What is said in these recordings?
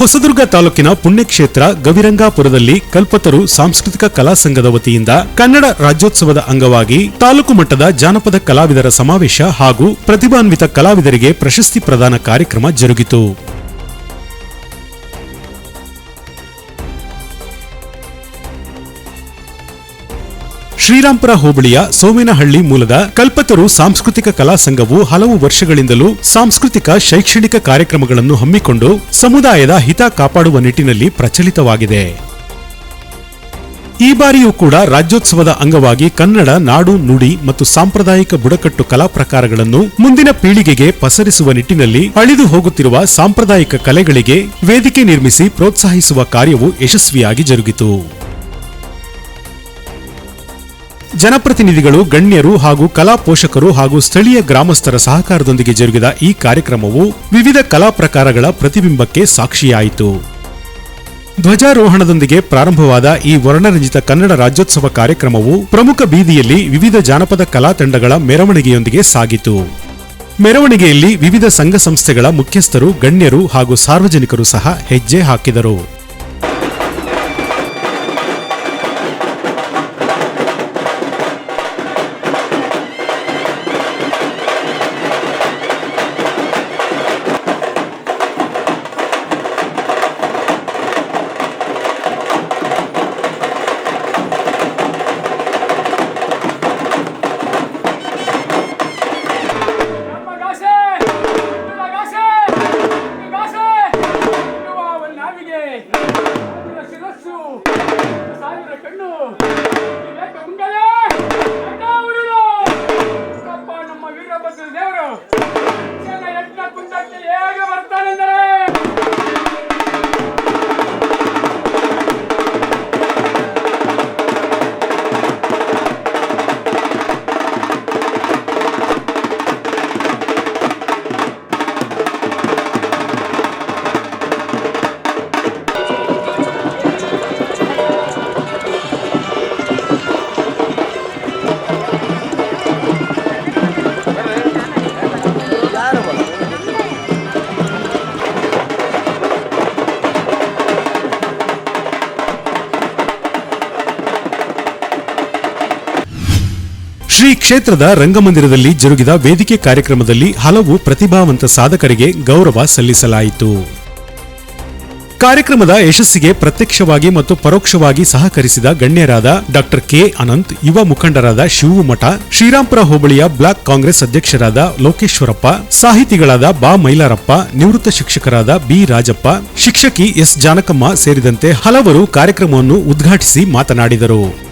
ಹೊಸದುರ್ಗ ತಾಲೂಕಿನ ಪುಣ್ಯಕ್ಷೇತ್ರ ಗವಿರಂಗಾಪುರದಲ್ಲಿ ಕಲ್ಪತರು ಸಾಂಸ್ಕೃತಿಕ ಕಲಾ ಸಂಘದ ವತಿಯಿಂದ ಕನ್ನಡ ರಾಜ್ಯೋತ್ಸವದ ಅಂಗವಾಗಿ ತಾಲೂಕು ಮಟ್ಟದ ಜಾನಪದ ಕಲಾವಿದರ ಸಮಾವೇಶ ಹಾಗೂ ಪ್ರತಿಭಾನ್ವಿತ ಕಲಾವಿದರಿಗೆ ಪ್ರಶಸ್ತಿ ಪ್ರದಾನ ಕಾರ್ಯಕ್ರಮ ಜರುಗಿತು. ಶ್ರೀರಾಂಪುರ ಹೋಬಳಿಯ ಸೋಮೇನಹಳ್ಳಿ ಮೂಲದ ಕಲ್ಪತರು ಸಾಂಸ್ಕೃತಿಕ ಕಲಾ ಸಂಘವು ಹಲವು ವರ್ಷಗಳಿಂದಲೂ ಸಾಂಸ್ಕೃತಿಕ ಶೈಕ್ಷಣಿಕ ಕಾರ್ಯಕ್ರಮಗಳನ್ನು ಹಮ್ಮಿಕೊಂಡು ಸಮುದಾಯದ ಹಿತ ಕಾಪಾಡುವ ನಿಟ್ಟಿನಲ್ಲಿ ಪ್ರಚಲಿತವಾಗಿದೆ. ಈ ಬಾರಿಯೂ ಕೂಡ ರಾಜ್ಯೋತ್ಸವದ ಅಂಗವಾಗಿ ಕನ್ನಡ, ನಾಡು, ನುಡಿ ಮತ್ತು ಸಾಂಪ್ರದಾಯಿಕ ಬುಡಕಟ್ಟು ಕಲಾ ಪ್ರಕಾರಗಳನ್ನು ಮುಂದಿನ ಪೀಳಿಗೆಗೆ ಪಸರಿಸುವ ನಿಟ್ಟಿನಲ್ಲಿ ಅಳಿದು ಹೋಗುತ್ತಿರುವ ಸಾಂಪ್ರದಾಯಿಕ ಕಲೆಗಳಿಗೆ ವೇದಿಕೆ ನಿರ್ಮಿಸಿ ಪ್ರೋತ್ಸಾಹಿಸುವ ಕಾರ್ಯವು ಯಶಸ್ವಿಯಾಗಿ ಜರುಗಿತು. ಜನಪ್ರತಿನಿಧಿಗಳು, ಗಣ್ಯರು ಹಾಗೂ ಕಲಾ ಪೋಷಕರು ಹಾಗೂ ಸ್ಥಳೀಯ ಗ್ರಾಮಸ್ಥರ ಸಹಕಾರದೊಂದಿಗೆ ಜರುಗಿದ ಈ ಕಾರ್ಯಕ್ರಮವು ವಿವಿಧ ಕಲಾ ಪ್ರಕಾರಗಳ ಪ್ರತಿಬಿಂಬಕ್ಕೆ ಸಾಕ್ಷಿಯಾಯಿತು. ಧ್ವಜಾರೋಹಣದೊಂದಿಗೆ ಪ್ರಾರಂಭವಾದ ಈ ವರ್ಣರಂಜಿತ ಕನ್ನಡ ರಾಜ್ಯೋತ್ಸವ ಕಾರ್ಯಕ್ರಮವು ಪ್ರಮುಖ ಬೀದಿಯಲ್ಲಿ ವಿವಿಧ ಜಾನಪದ ಕಲಾ ತಂಡಗಳ ಮೆರವಣಿಗೆಯೊಂದಿಗೆ ಸಾಗಿತು. ಮೆರವಣಿಗೆಯಲ್ಲಿ ವಿವಿಧ ಸಂಘ ಸಂಸ್ಥೆಗಳ ಮುಖ್ಯಸ್ಥರು, ಗಣ್ಯರು ಹಾಗೂ ಸಾರ್ವಜನಿಕರು ಸಹ ಹೆಜ್ಜೆ ಹಾಕಿದರು. ಶ್ರೀ ಕ್ಷೇತ್ರದ ರಂಗಮಂದಿರದಲ್ಲಿ ಜರುಗಿದ ವೇದಿಕೆ ಕಾರ್ಯಕ್ರಮದಲ್ಲಿ ಹಲವು ಪ್ರತಿಭಾವಂತ ಸಾಧಕರಿಗೆ ಗೌರವ ಸಲ್ಲಿಸಲಾಯಿತು. ಕಾರ್ಯಕ್ರಮದ ಯಶಸ್ಸಿಗೆ ಪ್ರತ್ಯಕ್ಷವಾಗಿ ಮತ್ತು ಪರೋಕ್ಷವಾಗಿ ಸಹಕರಿಸಿದ ಗಣ್ಯರಾದ ಡಾಕ್ಟರ್ ಕೆ ಅನಂತ್, ಯುವ ಮುಖಂಡರಾದ ಶಿವಮಠ ಶ್ರೀರಾಂಪುರ ಹೋಬಳಿಯ ಬ್ಲಾಕ್ ಕಾಂಗ್ರೆಸ್ ಅಧ್ಯಕ್ಷರಾದ ಲೋಕೇಶ್ವರಪ್ಪ, ಸಾಹಿತಿಗಳಾದ ಬಾ ಮೈಲಾರಪ್ಪ, ನಿವೃತ್ತ ಶಿಕ್ಷಕರಾದ ಬಿ ರಾಜಪ್ಪ, ಶಿಕ್ಷಕಿ ಎಸ್ ಜಾನಕಮ್ಮ ಸೇರಿದಂತೆ ಹಲವರು ಕಾರ್ಯಕ್ರಮವನ್ನು ಉದ್ಘಾಟಿಸಿ ಮಾತನಾಡಿದರು.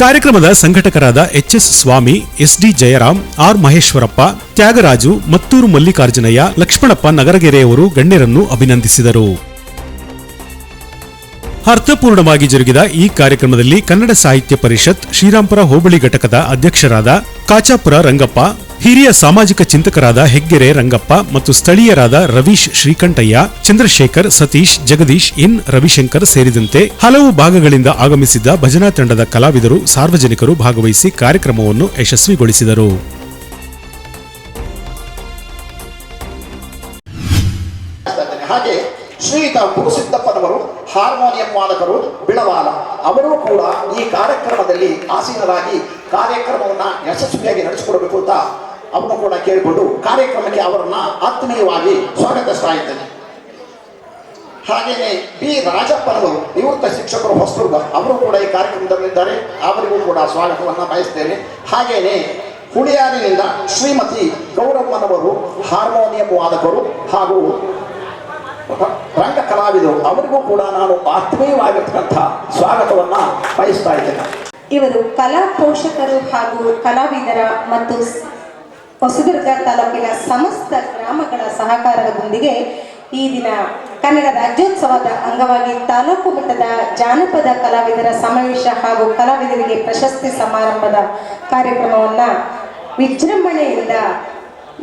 ಕಾರ್ಯಕ್ರಮದ ಸಂಘಟಕರಾದ H S Swamy, S D Jayaram, R Maheshwarappa, Thyagaraju, Matturu Mallikarjunaiah, Lakshmanappa ನಗರಗೆರೆಯವರು ಗಣ್ಯರನ್ನು ಅಭಿನಂದಿಸಿದರು. ಅರ್ಥಪೂರ್ಣವಾಗಿ ಜರುಗಿದ ಈ ಕಾರ್ಯಕ್ರಮದಲ್ಲಿ ಕನ್ನಡ ಸಾಹಿತ್ಯ ಪರಿಷತ್ ಶ್ರೀರಾಂಪುರ ಹೋಬಳಿ ಘಟಕದ ಅಧ್ಯಕ್ಷರಾದ ಕಾಚಾಪುರ ರಂಗಪ್ಪ ಹಿರಿಯ ಸಾಮಾಜಿಕ ಚಿಂತಕರಾದ ಹೆಗ್ಗೆರೆ ರಂಗಪ್ಪ ಮತ್ತು ಸ್ಥಳೀಯರಾದ ರವೀಶ್ ಶ್ರೀಕಂಠಯ್ಯ, ಚಂದ್ರಶೇಖರ್ ಸತೀಶ್, ಜಗದೀಶ್ ಎನ್ ರವಿಶಂಕರ್ ಸೇರಿದಂತೆ ಹಲವು ಭಾಗಗಳಿಂದ ಆಗಮಿಸಿದ್ದ ಭಜನಾ ತಂಡದ ಕಲಾವಿದರು ಸಾರ್ವಜನಿಕರು ಭಾಗವಹಿಸಿ ಕಾರ್ಯಕ್ರಮವನ್ನು ಯಶಸ್ವಿಗೊಳಿಸಿದರು. ಹಾಗೆ ಶ್ರೀಯುತ ಗುರುಸಿದ್ದಪ್ಪನವರು, ಹಾರ್ಮೋನಿಯಂ ವಾದಕರು ಬಿಳವಾಲ, ಅವರು ಕೂಡ ಈ ಕಾರ್ಯಕ್ರಮದಲ್ಲಿ ಆಸೀನರಾಗಿ ಕಾರ್ಯಕ್ರಮವನ್ನು ಯಶಸ್ವಿಯಾಗಿ ನಡೆಸಿಕೊಡಬೇಕು ಅಂತ ಅವನು ಕೂಡ ಕೇಳಿಕೊಂಡು ಕಾರ್ಯಕ್ರಮಕ್ಕೆ ಅವರನ್ನ ಆತ್ಮೀಯವಾಗಿ ಸ್ವಾಗತಿಸ್ತಾ ಇದ್ದೇನೆ. ಹಾಗೇನೆ ಬಿ. ರಾಜಪ್ಪನವರು ನಿವೃತ್ತ ಶಿಕ್ಷಕರು ಹೊಸದುರ್ಗ, ಅವರು ಕೂಡ ಈ ಕಾರ್ಯಕ್ರಮದಲ್ಲಿದ್ದಾರೆ. ಅವರಿಗೂ ಕೂಡ ಸ್ವಾಗತವನ್ನು ಬಯಸ್ತೇನೆ. ಹಾಗೇನೆ ಹುಳಿಯಾರಿನಿಂದ ಶ್ರೀಮತಿ ಗೌರಮ್ಮನವರು ಹಾರ್ಮೋನಿಯಂ ವಾದಕರು ಹಾಗೂ ರಂಗ ಕಲಾವಿದರು ಅವರಿಗೂ ಕೂಡ ನಾನು ಆತ್ಮೀಯವಾಗಿರ್ತಕ್ಕಂಥ ಸ್ವಾಗತವನ್ನ ಬಯಸ್ತಾ ಇದ್ದೇನೆ. ಇವರು ಕಲಾ ಪೋಷಕರು ಹಾಗೂ ಕಲಾವಿದರ ಮತ್ತು ಹೊಸದುರ್ಗ ತಾಲೂಕಿನ ಸಮಸ್ತ ಗ್ರಾಮಗಳ ಸಹಕಾರದೊಂದಿಗೆ ಈ ದಿನ ಕನ್ನಡ ರಾಜ್ಯೋತ್ಸವದ ಅಂಗವಾಗಿ ತಾಲೂಕು ಮಟ್ಟದ ಜಾನಪದ ಕಲಾವಿದರ ಸಮಾವೇಶ ಹಾಗೂ ಕಲಾವಿದರಿಗೆ ಪ್ರಶಸ್ತಿ ಸಮಾರಂಭದ ಕಾರ್ಯಕ್ರಮವನ್ನು ವಿಜೃಂಭಣೆಯಿಂದ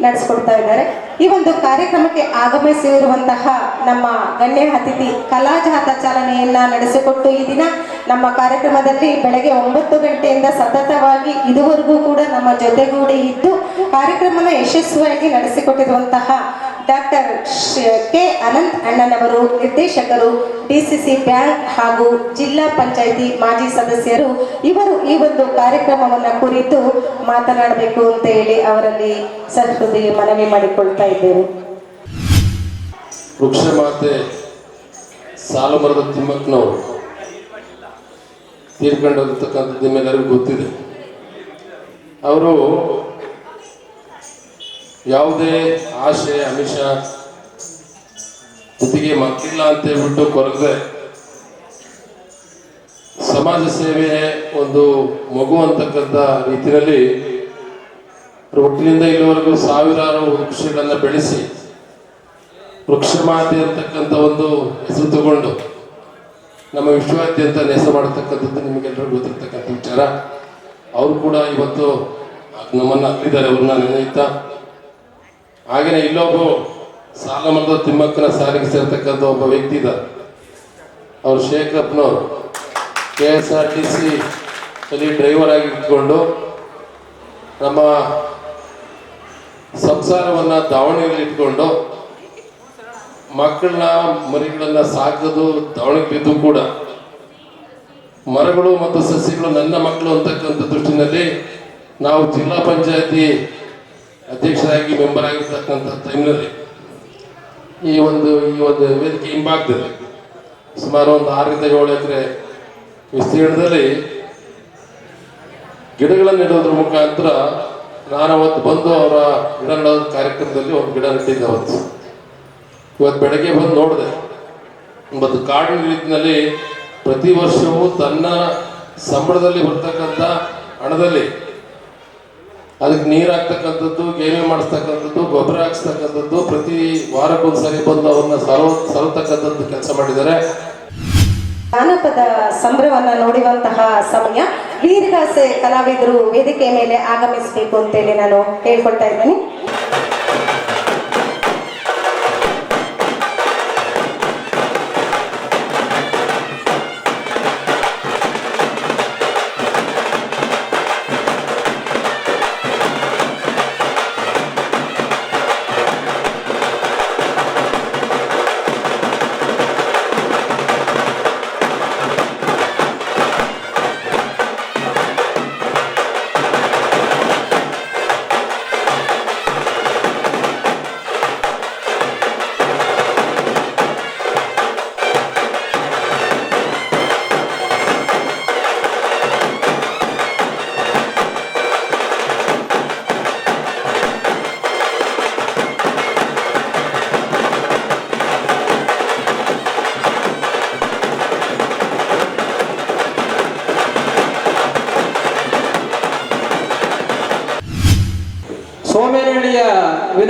ನಡೆಸಿಕೊಡ್ತಾ ಇದ್ದಾರೆ. ಈ ಒಂದು ಕಾರ್ಯಕ್ರಮಕ್ಕೆ ಆಗಮಿಸಿರುವಂತಹ ನಮ್ಮ ಗಣ್ಯ ಅತಿಥಿ ಕಲಾಜಾತ ಚಾಲನೆಯನ್ನ ನಡೆಸಿಕೊಟ್ಟು ಈ ದಿನ ನಮ್ಮ ಕಾರ್ಯಕ್ರಮದಲ್ಲಿ ಬೆಳಗ್ಗೆ ಒಂಬತ್ತು ಗಂಟೆಯಿಂದ ಸತತವಾಗಿ ಇದುವರೆಗೂ ಕೂಡ ನಮ್ಮ ಜೊತೆಗೂಡಿ ಇದ್ದು ಕಾರ್ಯಕ್ರಮನ ಯಶಸ್ವಿಯಾಗಿ ನಡೆಸಿಕೊಟ್ಟಿರುವಂತಹ ಡಾಕ್ಟರ್ ಕೆ ಅನಂತ್ ಅಣ್ಣನವರು, ನಿರ್ದೇಶಕರು, ಡಿಸಿಸಿ ಬ್ಯಾಂಕ್ ಹಾಗೂ ಜಿಲ್ಲಾ ಪಂಚಾಯಿತಿ ಮಾಜಿ ಸದಸ್ಯರು, ಇವರು ಈ ಒಂದು ಕಾರ್ಯಕ್ರಮವನ್ನು ಕುರಿತು ಮಾತನಾಡಬೇಕು ಅಂತ ಹೇಳಿ ಅವರಲ್ಲಿ ಸಹೃದಯ ಮನವಿ ಮಾಡಿಕೊಳ್ತಾ ಇದ್ದೇವೆ. ವೃಕ್ಷ ಮಾತೆ ಸಾಲುಮರದ ತಿಮ್ಮಕ್ಕನವರು. ತೀರ್ಕೊಂಡೋಗಿರ್ತಕ್ಕಂಥದ್ದು ನಿಮ್ಮೆಲ್ಲರಿಗೂ ಗೊತ್ತಿದೆ. ಅವರು ಯಾವುದೇ ಆಶೆ, ಅಮಿಷ, ಜೊತೆಗೆ ಮಕ್ಕಳಿಲ್ಲ ಅಂತ ಹೇಳ್ಬಿಟ್ಟು ಕೊರಗದೆ ಸಮಾಜ ಸೇವೆ ಒಂದು ಮಗು ಅಂತಕ್ಕಂಥ ರೀತಿಯಲ್ಲಿ ಒಟ್ಟಿನಿಂದ ಇಲ್ಲಿವರೆಗೂ ಸಾವಿರಾರು ವೃಕ್ಷಗಳನ್ನ ಬೆಳೆಸಿ ವೃಕ್ಷ ಮಾತೆ ಅಂತಕ್ಕಂಥ ಒಂದು ಹೆಸರು ತಗೊಂಡು ನಮ್ಮ ವಿಶ್ವಾದ್ಯಂತ ನೆಸ ಮಾಡತಕ್ಕಂಥದ್ದು ನಿಮಗೆಲ್ಲರಿಗೂ ಗೊತ್ತಿರ್ತಕ್ಕಂಥ ವಿಚಾರ. ಅವರು ಕೂಡ ಇವತ್ತು ನಮ್ಮನ್ನು ಅಲ್ಲಿದ್ದಾರೆ, ಅವ್ರನ್ನ ನೆನೆಯುತ್ತಾ. ಹಾಗೆಯೇ ಇಲ್ಲೊಬ್ಬ ಸಾಲ ಮರದ ತಿಮ್ಮಕ್ಕನ ಸಾರಿಗೆ ಸೇರ್ತಕ್ಕಂಥ ಒಬ್ಬ ವ್ಯಕ್ತಿ ಇದ್ದಾರೆ ಅವರು ಶೇಖರಪ್ಪನವರು K S R T C ಅಲ್ಲಿ ಡ್ರೈವರ್ ಆಗಿ ಇಟ್ಕೊಂಡು ನಮ್ಮ ಸಂಸಾರವನ್ನು ದಾವಣಗೆರೆಯಲ್ಲಿ ಇಟ್ಕೊಂಡು ಮಕ್ಕಳನ್ನ, ಮರಿಗಳನ್ನ ಸಾಕೋದು ಬಿದ್ದು ಕೂಡ. ಮರಗಳು ಮತ್ತು ಸಸ್ಯಗಳು ನನ್ನ ಮಕ್ಕಳು ಅಂತಕ್ಕಂಥ ದೃಷ್ಟಿನಲ್ಲಿ ನಾವು ಜಿಲ್ಲಾ ಪಂಚಾಯತಿ ಅಧ್ಯಕ್ಷರಾಗಿ ಮೆಂಬರ್ ಆಗಿರ್ತಕ್ಕಂಥ ಟೈಮ್ನಲ್ಲಿ ಈ ಒಂದು ಈ ಒಂದು ವೇದಿಕೆ ಹಿಂಬಾಗ್ತದೆ ಸುಮಾರು ಒಂದು ಆರರಿಂದ ಏಳು ಎಕರೆ ವಿಸ್ತೀರ್ಣದಲ್ಲಿ ಗಿಡಗಳನ್ನು ನೆಡೋದ್ರ ಮುಖಾಂತರ ನಾನು ಅವತ್ತು ಬಂದು ಅವರ ಗಿಡ ನೆಡೋ ಕಾರ್ಯಕ್ರಮದಲ್ಲಿ ಒಂದು ಗಿಡ ನೆಟ್ಟಿದ್ದೆ ಅವತ್ತು. ಇವತ್ತು ಬೆಳಗ್ಗೆ ಬಂದು ನೋಡಿದೆ. ಒಂದು ಕಾಡಿನ ರೀತಿಯಲ್ಲಿ ಪ್ರತಿ ವರ್ಷವೂ ತನ್ನ ಸಂಬಳದಲ್ಲಿ ಬರ್ತಕ್ಕಂಥ ಹಣದಲ್ಲಿ ಅದಕ್ಕೆ ನೀರು ಹಾಕ್ತಕ್ಕಂಥದ್ದು ಗೇಮೆ ಮಾಡಿಸ್ತಕ್ಕಂಥದ್ದು, ಗೊಬ್ಬರ ಹಾಕ್ಸ್ತಕ್ಕಂಥದ್ದು ಪ್ರತಿ ವಾರಕ್ಕೊಂದ್ಸರಿ ಬಂದು ಅವನ್ನ ಸರೋ, ಸರತಕ್ಕಂಥದ್ದು ಕೆಲಸ ಮಾಡಿದ್ದಾರೆ. ಜಾನಪದ ಸಂಭ್ರಮವನ್ನು ನೋಡುವಂತಹ ಸಮಯ ವೀರಗಾಸೆ ಕಲಾವಿದರು ವೇದಿಕೆ ಮೇಲೆ ಆಗಮಿಸಬೇಕು ಅಂತೇಳಿ ನಾನು ಹೇಳ್ಕೊಳ್ತಾ ಇದ್ದೀನಿ.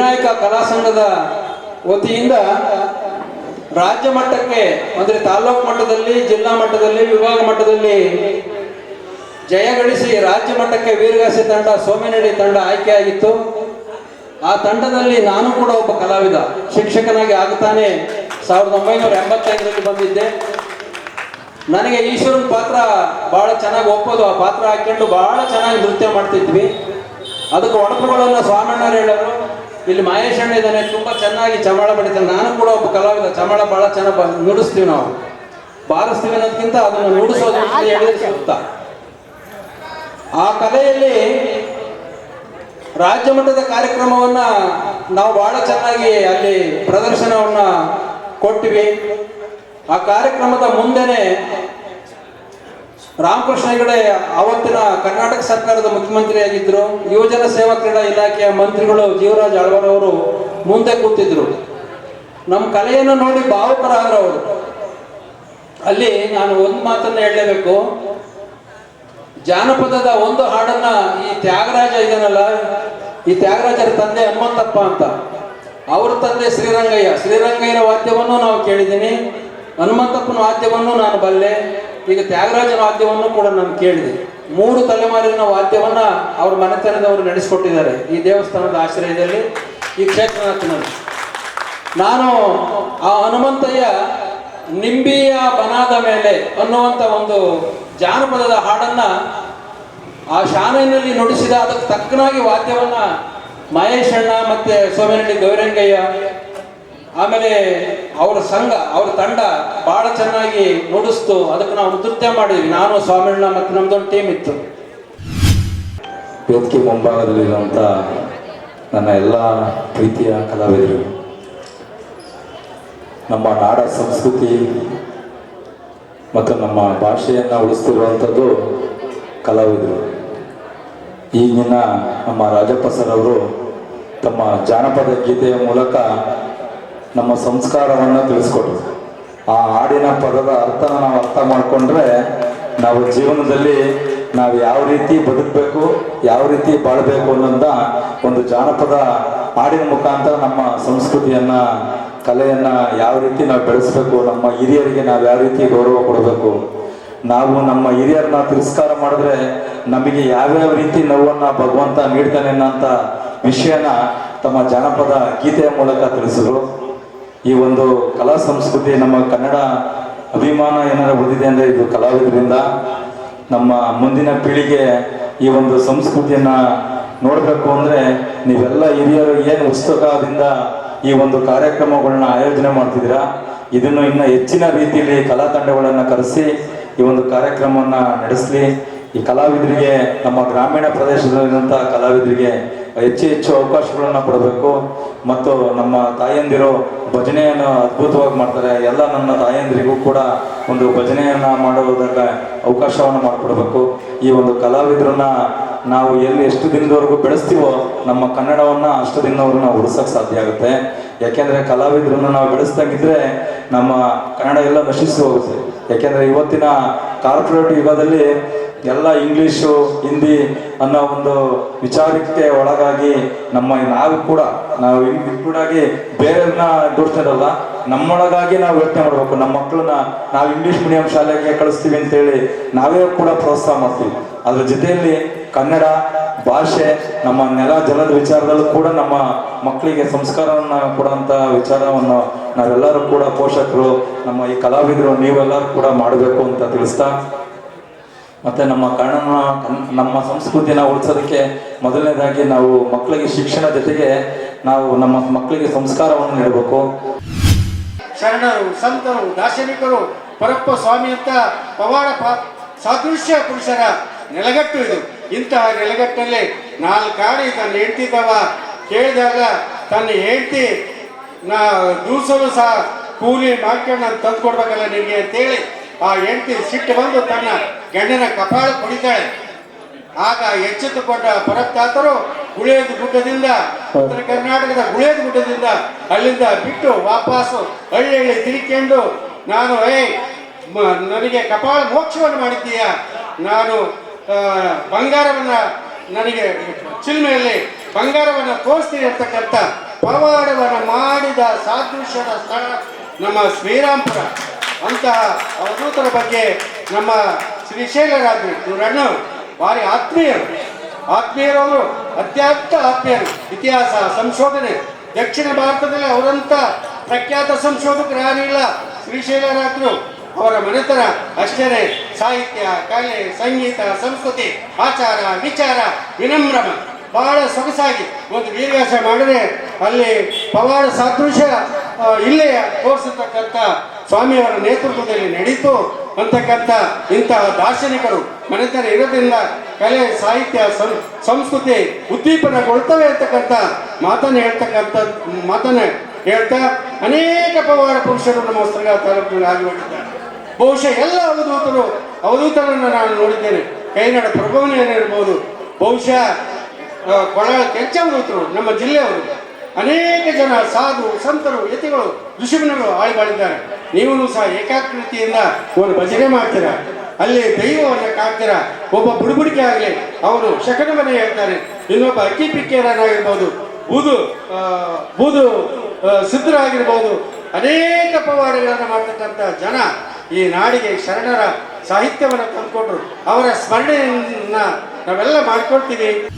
ವಿನಾಯಕ ಕಲಾ ಸಂಘದ ವತಿಯಿಂದ ರಾಜ್ಯ ಮಟ್ಟಕ್ಕೆ, ಅಂದರೆ ತಾಲೂಕು ಮಟ್ಟದಲ್ಲಿ, ಜಿಲ್ಲಾ ಮಟ್ಟದಲ್ಲಿ, ವಿಭಾಗ ಮಟ್ಟದಲ್ಲಿ ಜಯಗಳಿಸಿ ರಾಜ್ಯ ಮಟ್ಟಕ್ಕೆ ವೀರಗಾಸಿ ತಂಡ ಸೋಮೇನಡಿ ತಂಡ ಆಯ್ಕೆಯಾಗಿತ್ತು. ಆ ತಂಡದಲ್ಲಿ ನಾನು ಕೂಡ ಒಬ್ಬ ಕಲಾವಿದ, ಶಿಕ್ಷಕನಾಗಿ ಆಗುತ್ತಾನೆ ಸಾವಿರದ ಒಂಬೈನೂರ ಎಂಬತ್ತೈದರಲ್ಲಿ ಬಂದಿದ್ದೆ. ನನಗೆ ಈಶ್ವರನ ಪಾತ್ರ ಬಹಳ ಚೆನ್ನಾಗಿ ಒಪ್ಪೋದು. ಆ ಪಾತ್ರ ಹಾಕೊಂಡು ಬಹಳ ಚೆನ್ನಾಗಿ ನೃತ್ಯ ಮಾಡ್ತಿದ್ವಿ. ಅದಕ್ಕೆ ಒಡಪುಗಳನ್ನು ಸ್ವಾಮಣ್ಣರು ಹೇಳೋರು ಇಲ್ಲಿ ಮಹೇಶ್ ಅಣ್ಣ ಇದ್ದಾನೆ ತುಂಬ ಚೆನ್ನಾಗಿ ಚಮಾಳ ಬಡಿತಾನೆ. ನಾನು ಕೂಡ ಒಬ್ಬ ಕಲಾವಿದ ಚಮಾಳ ಬಹಳ ಚೆನ್ನಾಗಿ ನುಡಿಸ್ತೀವಿ ನಾವು. ಬಾರಿಸ್ತೀವಿ ಅನ್ನೋದಕ್ಕಿಂತ ಅದನ್ನು ನುಡಿಸೋದು ಸೂಕ್ತ. ಆ ಕಲೆಯಲ್ಲಿ ರಾಜ್ಯ ಮಟ್ಟದ ಕಾರ್ಯಕ್ರಮವನ್ನ ನಾವು ಬಹಳ ಚೆನ್ನಾಗಿ ಅಲ್ಲಿ ಪ್ರದರ್ಶನವನ್ನ ಕೊಟ್ಟಿವಿ. ಆ ಕಾರ್ಯಕ್ರಮದ ಮುಂದೆನೆ ರಾಮಕೃಷ್ಣ ಹೆಗಡೆ ಅವತ್ತಿನ ಕರ್ನಾಟಕ ಸರ್ಕಾರದ ಮುಖ್ಯಮಂತ್ರಿಯಾಗಿದ್ದರು ಯುವಜನ ಸೇವಾ ಕ್ರೀಡಾ ಇಲಾಖೆಯ ಮಂತ್ರಿಗಳು ಜೀವರಾಜ್ ಆಳ್ವಾರ್ ಅವರು ಮುಂದೆ ಕೂತಿದ್ರು. ನಮ್ಮ ಕಲೆಯನ್ನು ನೋಡಿ ಭಾವುಕರಾದ್ರು ಅವರು. ಅಲ್ಲಿ ನಾನು ಒಂದು ಮಾತನ್ನ ಹೇಳಲೇಬೇಕು. ಜಾನಪದದ ಒಂದು ಹಾಡನ್ನ ಈ ತ್ಯಾಗರಾಜ ಇದನ್ನಲ್ಲ ಈ ತ್ಯಾಗರಾಜರ ತಂದೆ ಹನುಮಂತಪ್ಪ ಅಂತ. ಅವ್ರ ತಂದೆ ಶ್ರೀರಂಗಯ್ಯ. ಶ್ರೀರಂಗಯ್ಯನ ವಾದ್ಯವನ್ನು ನಾವು ಕೇಳಿದ್ದೀನಿ. ಹನುಮಂತಪ್ಪನ ವಾದ್ಯವನ್ನು ನಾನು ಬಲ್ಲೆ. ಈಗ ತ್ಯಾಗರಾಜನ ವಾದ್ಯವನ್ನು ಕೂಡ ನಾನು ಕೇಳಿದೆ. ಮೂರು ತಲೆಮಾರಿನ ವಾದ್ಯವನ್ನ ಅವ್ರ ಮನೆತನದವರು ನಡೆಸಿಕೊಟ್ಟಿದ್ದಾರೆ ಈ ದೇವಸ್ಥಾನದ ಆಶ್ರಯದಲ್ಲಿ, ಈ ಕ್ಷೇತ್ರನಾಥನಲ್ಲಿ ನಾನು ಆ ಹನುಮಂತಯ್ಯ ನಿಂಬಿಯ ಬನಾದ ಮೇಲೆ ಅನ್ನುವಂಥ ಒಂದು ಜಾನಪದದ ಹಾಡನ್ನ ಆ ಶಾನೆಯಲ್ಲಿ ನುಡಿಸಿದ, ಅದಕ್ಕೆ ತಕ್ಕನಾಗಿ ವಾದ್ಯವನ್ನ ಮಹೇಶಣ್ಣ ಮತ್ತೆ ಸೋಮೇನಹಳ್ಳಿ ಗೌರಂಗಯ್ಯ ಆಮೇಲೆ ಅವರ ಸಂಘ, ಅವರ ತಂಡ ಬಹಳ ಚೆನ್ನಾಗಿ ನುಡಿಸ್ತು. ಅದಕ್ಕೆ ನಾವು ನೃತ್ಯ ಮಾಡಿದ್ವಿ. ನಾನು, ಸ್ವಾಮಿಣ್ಣ ಮತ್ತೆ ನಮ್ದೊಂದು ಟೀಮ್ ಇತ್ತು. ವೇದಿಕೆ ಮುಂಭಾಗದಲ್ಲಿರುವಂಥ ನನ್ನ ಎಲ್ಲ ಪ್ರೀತಿಯ ಕಲಾವಿದರು. ನಮ್ಮ ನಾಡ ಸಂಸ್ಕೃತಿ ಮತ್ತು ನಮ್ಮ ಭಾಷೆಯನ್ನು ಉಳಿಸ್ತಿರುವಂಥದ್ದು ಕಲಾವಿದರು. ಈಗಿನ ನಮ್ಮ ರಾಜಪ್ಪ ಸರ್ ಅವರು ತಮ್ಮ ಜಾನಪದ ಗೀತೆಯ ಮೂಲಕ ನಮ್ಮ ಸಂಸ್ಕಾರವನ್ನು ತಿಳಿಸ್ಕೊಟ್ರು. ಆ ಹಾಡಿನ ಪದದ ಅರ್ಥನ ನಾವು ಅರ್ಥ ಮಾಡಿಕೊಂಡ್ರೆ ನಾವು ಜೀವನದಲ್ಲಿ ನಾವು ಯಾವ ರೀತಿ ಬದುಕಬೇಕು, ಯಾವ ರೀತಿ ಬಾಳಬೇಕು ಅನ್ನೋದ ಒಂದು ಜಾನಪದ ಹಾಡಿನ ಮುಖಾಂತರ ನಮ್ಮ ಸಂಸ್ಕೃತಿಯನ್ನ, ಕಲೆಯನ್ನು ಯಾವ ರೀತಿ ನಾವು ಬೆಳೆಸಬೇಕು, ನಮ್ಮ ಹಿರಿಯರಿಗೆ ನಾವು ಯಾವ ರೀತಿ ಗೌರವ ಕೊಡಬೇಕು. ನಾವು ನಮ್ಮ ಹಿರಿಯರನ್ನ ತಿರಸ್ಕಾರ ಮಾಡಿದ್ರೆ ನಮಗೆ ಯಾವ್ಯಾವ ರೀತಿ ನೋವನ್ನ ಭಗವಂತ ನೀಡ್ತಾನೆ ಅನ್ನೋಂಥ ವಿಷಯನ ತಮ್ಮ ಜಾನಪದ ಗೀತೆಯ ಮೂಲಕ ತಿಳಿಸಿದ್ರು. ಈ ಒಂದು ಕಲಾ ಸಂಸ್ಕೃತಿ ನಮ್ಮ ಕನ್ನಡ ಅಭಿಮಾನ ಏನಾರ ಉಳಿದಿದೆ ಅಂದರೆ ಇದು ಕಲಾವಿದರಿಂದ ನಮ್ಮ ಮುಂದಿನ ಪೀಳಿಗೆ ಈ ಒಂದು ಸಂಸ್ಕೃತಿಯನ್ನ ನೋಡಬೇಕು ಅಂದರೆ ನೀವೆಲ್ಲ ಹಿರಿಯರು ಏನು ಉತ್ಸುಕದಿಂದ ಈ ಒಂದು ಕಾರ್ಯಕ್ರಮಗಳನ್ನ ಆಯೋಜನೆ ಮಾಡ್ತಿದ್ದೀರಾ? ಇದನ್ನು ಇನ್ನು ಹೆಚ್ಚಿನ ರೀತಿಯಲ್ಲಿ ಕಲಾ ತಂಡಗಳನ್ನು ಕರೆಸಿ ಈ ಒಂದು ಕಾರ್ಯಕ್ರಮವನ್ನ ನಡೆಸಲಿ. ಈ ಕಲಾವಿದರಿಗೆ ನಮ್ಮ ಗ್ರಾಮೀಣ ಪ್ರದೇಶದಲ್ಲಿರುವಂಥ ಕಲಾವಿದರಿಗೆ ಹೆಚ್ಚು ಹೆಚ್ಚು ಅವಕಾಶಗಳನ್ನು ಕೊಡಬೇಕು. ಮತ್ತು ನಮ್ಮ ತಾಯಂದಿರು ಭಜನೆಯನ್ನು ಅದ್ಭುತವಾಗಿ ಮಾಡ್ತಾರೆ. ಎಲ್ಲ ನನ್ನ ತಾಯಂದಿರಿಗೂ ಕೂಡ ಒಂದು ಭಜನೆಯನ್ನು ಮಾಡುವುದಕ್ಕೆ ಅವಕಾಶವನ್ನು ಮಾಡಿಕೊಡ್ಬೇಕು. ಈ ಒಂದು ಕಲಾವಿದರನ್ನ ನಾವು ಎಲ್ಲಿ ಎಷ್ಟು ದಿನದವರೆಗೂ ಬೆಳೆಸ್ತೀವೋ ನಮ್ಮ ಕನ್ನಡವನ್ನ ಅಷ್ಟು ದಿನದವರೆಗೂ ನಾವು ಉಳಿಸೋಕೆ ಸಾಧ್ಯ ಆಗುತ್ತೆ. ಯಾಕೆಂದ್ರೆ ಕಲಾವಿದರನ್ನ ನಾವು ಬೆಳೆಸ್ದಂಗಿದ್ರೆ ನಮ್ಮ ಕನ್ನಡ ಎಲ್ಲ ನಶಿಸಿ ಹೋಗುತ್ತೆ. ಯಾಕೆಂದ್ರೆ ಇವತ್ತಿನ ಕಾರ್ಪೊರೇಟ್ ಯುಗದಲ್ಲಿ ಎಲ್ಲ ಇಂಗ್ಲೀಷು, ಹಿಂದಿ ಅನ್ನೋ ಒಂದು ವಿಚಾರಕ್ಕೆ ಒಳಗಾಗಿ ನಮ್ಮ ನಾವು ಕೂಡ, ನಾವು ಇನ್ಕ್ಲೂಡಾಗಿ ಬೇರೆಯವ್ರನ್ನ ದೂಡ್ತಿರಲ್ಲ ನಮ್ಮೊಳಗಾಗಿ ನಾವು ಯೋಚನೆ ಮಾಡಬೇಕು. ನಮ್ಮ ಮಕ್ಕಳನ್ನ ನಾವು ಇಂಗ್ಲೀಷ್ ಮೀಡಿಯಂ ಶಾಲೆಗೆ ಕಳಿಸ್ತೀವಿ ಅಂತೇಳಿ ನಾವೇ ಕೂಡ ಪ್ರೋತ್ಸಾಹ ಮಾಡ್ತೀವಿ. ಅದ್ರ ಜೊತೆಯಲ್ಲಿ ಕನ್ನಡ ಭಾಷೆ, ನಮ್ಮ ನೆಲ ಜಲದ ವಿಚಾರದಲ್ಲೂ ಕೂಡ ನಮ್ಮ ಮಕ್ಕಳಿಗೆ ಸಂಸ್ಕಾರವನ್ನು ಕೊಡುವಂತ ವಿಚಾರವನ್ನು ನಾವೆಲ್ಲರೂ ಕೂಡ ಪೋಷಕರು, ನಮ್ಮ ಈ ಕಲಾವಿದರು, ನೀವೆಲ್ಲರೂ ಕೂಡ ಮಾಡಬೇಕು ಅಂತ ತಿಳಿಸ್ತಾ. ಮತ್ತೆ ನಮ್ಮ ಕನ್ನಡ ನಮ್ಮ ಸಂಸ್ಕೃತಿನ ಉಳಿಸೋದಕ್ಕೆ ಮೊದಲನೇದಾಗಿ ನಾವು ಮಕ್ಕಳಿಗೆ ಶಿಕ್ಷಣ ಜೊತೆಗೆ ನಾವು ನಮ್ಮ ಮಕ್ಕಳಿಗೆ ಸಂಸ್ಕಾರವನ್ನು ನೀಡಬೇಕು. ಶರಣರು, ಸಂತರು, ದಾರ್ಶನಿಕರು ಪರಪ್ಪ ಸ್ವಾಮಿ ಅಂತ ಪವಾಡ ಸಾದೃಶ್ಯ ಪುರುಷರ ನೆಲಗಟ್ಟು ಇದು. ಇಂತಹ ನೆಲೆಗಟ್ಟಲ್ಲಿ ನಾಲ್ಕಾರಿ ತನ್ನ ಹೆಂಡ್ತಿದ್ದವ ಕೇಳಿದಾಗ ತನ್ನ ಹೆಂಡತಿ ನಾ ದೂಸಲು ಸಹ ಕೂಲಿ ಮಾಡ್ಕೊಂಡು ನಾನು ತಂದು ಕೊಡ್ಬೇಕಲ್ಲ ನಿನಗೆ ಅಂತೇಳಿ ಆ ಹೆಂಡತಿ ಸಿಟ್ಟು ಬಂದು ತನ್ನ ಗಂಡನ ಕಪಾಳ ಕುಡಿತಾಳೆ ಆಗ ಎಚ್ಚೆತ್ತುಕೊಂಡ ಪರತ್ತಾತರು ಗುಳೇದ ಗುಡ್ಡದಿಂದ ಉತ್ತರ ಕರ್ನಾಟಕದ ಗುಳೇದ ಗುಡ್ಡದಿಂದ ಅಲ್ಲಿಂದ ಬಿಟ್ಟು ವಾಪಸ್ ಹಳ್ಳಿ ಹಳ್ಳಿ ತಿರುಕೊಂಡು ನಾನು ಏ ನನಗೆ ಕಪಾಳ ಮೋಕ್ಷವನ್ನು ಮಾಡಿದ್ದೀಯ? ನಾನು ಬಂಗಾರವನ್ನ ನನಗೆ ಚಿಲ್ಮೆಯಲ್ಲಿ ಬಂಗಾರವನ್ನ ತೋರಿಸ್ತೀನಿ ಅಂತಕ್ಕಂಥ ಪವಾಡವನ್ನು ಮಾಡಿದ ಸಾದೃಶ್ಯದ ಸ್ಥಳ ನಮ್ಮ ಶ್ರೀರಾಮ್ಪುರ. ಅಂತಹ ಅವಧೂತರ ಬಗ್ಗೆ ನಮ್ಮ ಶ್ರೀಶೈಲರಾಜರು ಇವರನ್ನು ಭಾರಿ ಆತ್ಮೀಯರು. ಆತ್ಮೀಯರವರು ಅತ್ಯಂತ ಆತ್ಮೀಯರು. ಇತಿಹಾಸ, ಸಂಶೋಧನೆ. ದಕ್ಷಿಣ ಭಾರತದಲ್ಲಿ ಅವರಂತ ಪ್ರಖ್ಯಾತ ಸಂಶೋಧಕರು ಯಾರಿಲ್ಲ ಶ್ರೀಶೈಲರಾಜರು ಅವರ ಮನೆತನ ಅಷ್ಟೇ ಸಾಹಿತ್ಯ, ಕಲೆ, ಸಂಗೀತ, ಸಂಸ್ಕೃತಿ, ಆಚಾರ, ವಿಚಾರ ವಿನಮ್ರಮ ಬಹಳ ಸೊಗಸಾಗಿ ಒಂದು ವೀರ್ಯಾಸ ಮಾಡಿದ್ರೆ ಅಲ್ಲಿ ಪವಾಡ ಸಾದೃಶ್ಯ ಇಲ್ಲೇ ತೋರಿಸತಕ್ಕಂಥ ಸ್ವಾಮಿಯವರ ನೇತೃತ್ವದಲ್ಲಿ ನಡೀತು. ಅಂತಕ್ಕಂಥ ಇಂತಹ ದಾರ್ಶನಿಕರು ಮನೆತನ ಇರೋದ್ರಿಂದ ಕಲೆ, ಸಾಹಿತ್ಯ ಸಂಸ್ಕೃತಿ ಉದ್ದೀಪನಗೊಳ್ತವೆ ಅಂತಕ್ಕಂಥ ಮಾತನ್ನು ಹೇಳ್ತಕ್ಕಂಥ, ಮಾತನ್ನ ಹೇಳ್ತಾ ಅನೇಕ ಪವಾಡ ಪುರುಷರು ನಮ್ಮ ಸ್ಥಳ ತಾಲೂಕಿನಲ್ಲಿ ಆಗಿಬಿಟ್ಟಿದ್ದಾರೆ ಬಹುಶಃ ಎಲ್ಲ ಅವಧೂತರು, ಅವಧೂತರನ್ನು ನಾನು ನೋಡಿದ್ದೇನೆ. ಕೈನಡ ಪ್ರಭುವನೇನಿರ್ಬೋದು ಬಹುಶಃ ಕೊಳಗ ಕೊಳ ಕೆಂಚವಧೂತರು, ನಮ್ಮ ಜಿಲ್ಲೆಯವರು. ಅನೇಕ ಜನ ಸಾಧು, ಸಂತರು, ಯತಿಗಳು, ಋಷಿಮುನಿಗಳು ಆಳಿ ಬಾಳಿದ್ದಾರೆ ನೀವು ಸಹ ಏಕಾಗ್ರತೆಯಿಂದ ಒಂದು ಭಜನೆ ಮಾಡ್ತೀರಾ? ಅಲ್ಲಿ ದೈವವನ್ನು ಕಾಡ್ತೀರಾ ಒಬ್ಬ ಬುಡುಬುಡಿಕೆ ಆಗಲಿ ಅವರು ಶಕನ ಮನೆ ಹೇಳ್ತಾರೆ. ಇನ್ನೊಬ್ಬ ಅಕ್ಕಿ ಪಿಕ್ಕೇರನಾಗಿರ್ಬೋದು ಬೂದು ಬೂದು ಸಿದ್ಧರಾಗಿರ್ಬೋದು. ಅನೇಕ ಪವಾಡಗಳನ್ನು ಮಾಡ್ತಕ್ಕಂಥ ಜನ. ಈ ನಾಡಿಗೆ ಶರಣರ ಸಾಹಿತ್ಯವನ್ನು ತಂದುಕೊಟ್ರು. ಅವರ ಸ್ಮರಣೆಯನ್ನ ನಾವೆಲ್ಲ ಮಾಡ್ಕೊಳ್ತೀವಿ.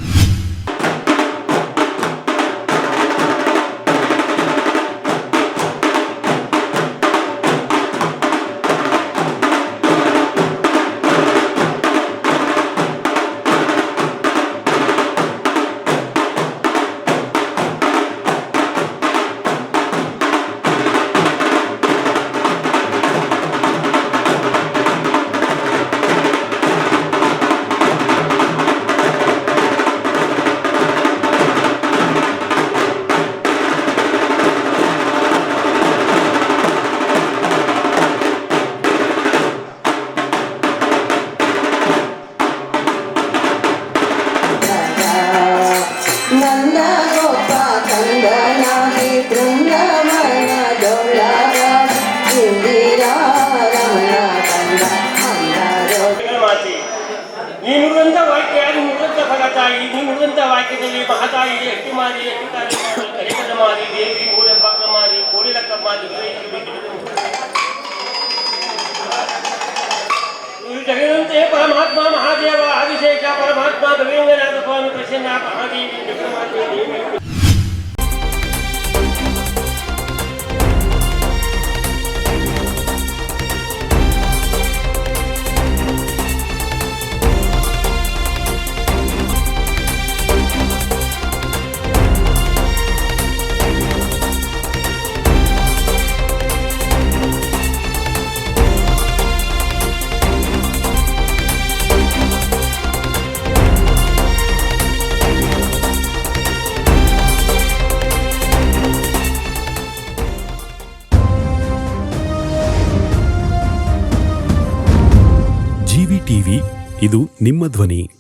ಮಹತಾಯಿ ಅಟ್ಟಿ ಮಾರಿ ಅಟ್ಟಿಕಾರಿ ಕರಿಕದ ಮಾರಿ ದೇವಿ ಮೂಲೆಂಬಕ್ಕ ಮಾರಿ ಕೋಡಿಲಕ್ಕ ಮಾರಿ ಜಗದಂತೆ ಪರಮಾತ್ಮ ಮಹಾದೇವ ಆದಿಶೇಷ ಪರಮಾತ್ಮ ಗವಿರಂಗನಾಥ ಸ್ವಾಮಿ ಪ್ರಸನ್ನ ಮಹಾದೇವಿ ಜಗನ್ಮಾತೆ ದೇವಿ ನಿಮ್ಮ ಧ್ವನಿ